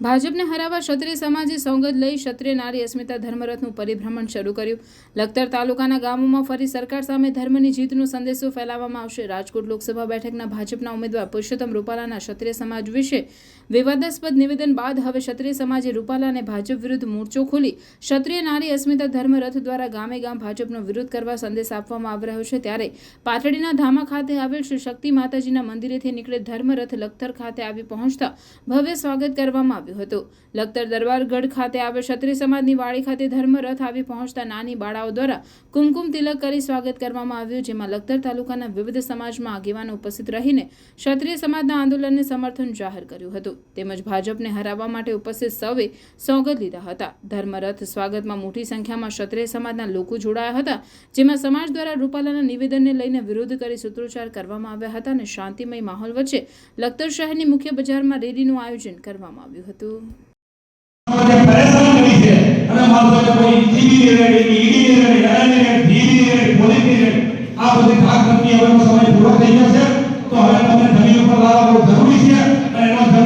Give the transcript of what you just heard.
ભાજપને હરાવવા ક્ષત્રિય સમાજે સોગંદ લઈ ક્ષત્રિય નારી અસ્મિતા ધર્મરથનું પરિભ્રમણ શરૂ કર્યું. લખતર તાલુકાના ગામોમાં ફરી સરકાર સામે ધર્મની જીતનો સંદેશો ફેલાવવામાં આવશે. રાજકોટ લોકસભા બેઠકના ભાજપના ઉમેદવાર પુરુષોત્તમ રૂપાલાના ક્ષત્રિય સમાજ વિશે વિવાદાસ્પદ નિવેદન બાદ હવે ક્ષત્રિય સમાજે રૂપાલા અને ભાજપ વિરુદ્ધ મોરચો ખોલી ક્ષત્રિય નારી અસ્મિતા ધર્મરથ દ્વારા ગામે ગામ ભાજપનો વિરોધ કરવા સંદેશ આપવામાં આવી રહ્યો છે. ત્યારે પાથડીના ધામા ખાતે આવેલ શ્રી શક્તિ માતાજીના મંદિરેથી નીકળે ધર્મરથ લખતર ખાતે આવી પહોંચતા ભવ્ય સ્વાગત કરવામાં આવ્યું હતું. લખતર દરબારગઢ ખાતે આવે ક્ષત્રિય સમાજની વાડી ખાતે ધર્મરથ આવી પહોંચતા નાની બાળાઓ દ્વારા કુમકુમ તિલક કરી સ્વાગત કરવામાં આવ્યું, જેમાં લખતર તાલુકાના વિવિધ સમાજમાં આગેવાનો ઉપસ્થિત રહીને ક્ષત્રિય સમાજના આંદોલનને સમર્થન જાહેર કર્યું હતું. તેમજ ભાજપને હરાવવા માટે ઉપસ્થિત સૌએ સોગંદ લીધા હતા. ધર્મરથ સ્વાગતમાં મોટી સંખ્યામાં ક્ષત્રિય સમાજના લોકો જોડાયા હતા, જેમાં સમાજ દ્વારા રૂપાલાના નિવેદનને લઈને વિરોધ કરી સૂત્રોચ્ચાર કરવામાં આવ્યા હતા અને શાંતિમય માહોલ વચ્ચે લખતર શહેરની મુખ્ય બજારમાં રેલીનું આયોજન કરવામાં આવ્યું હતું. તો હવે તમને જમીન ઉપર લાવવાનું જરૂરી છે. અને એનો